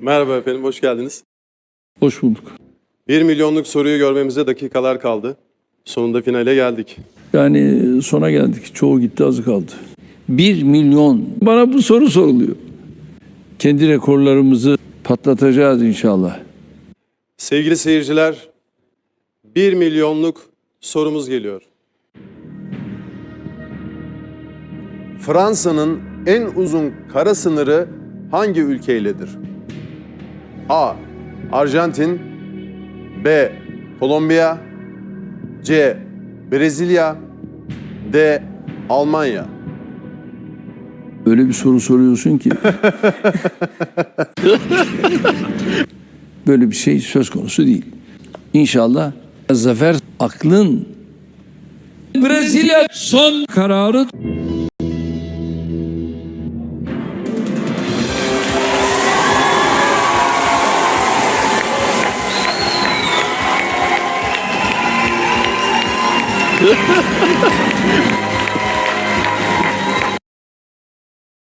Merhaba efendim, hoş geldiniz. Hoş bulduk. 1 milyonluk soruyu görmemize dakikalar kaldı. Sonunda finale geldik. Yani sona geldik. Çoğu gitti azı kaldı. 1 milyon. Bana bu soru soruluyor. Kendi rekorlarımızı patlatacağız inşallah. Sevgili seyirciler, 1 milyonluk sorumuz geliyor. Fransa'nın en uzun kara sınırı hangi ülkeyledir? A. Arjantin B. Kolombiya C. Brezilya D. Almanya Öyle bir soru soruyorsun ki. Böyle bir şey söz konusu değil. İnşallah zafer aklın Brezilya son kararı Ha ha ha ha!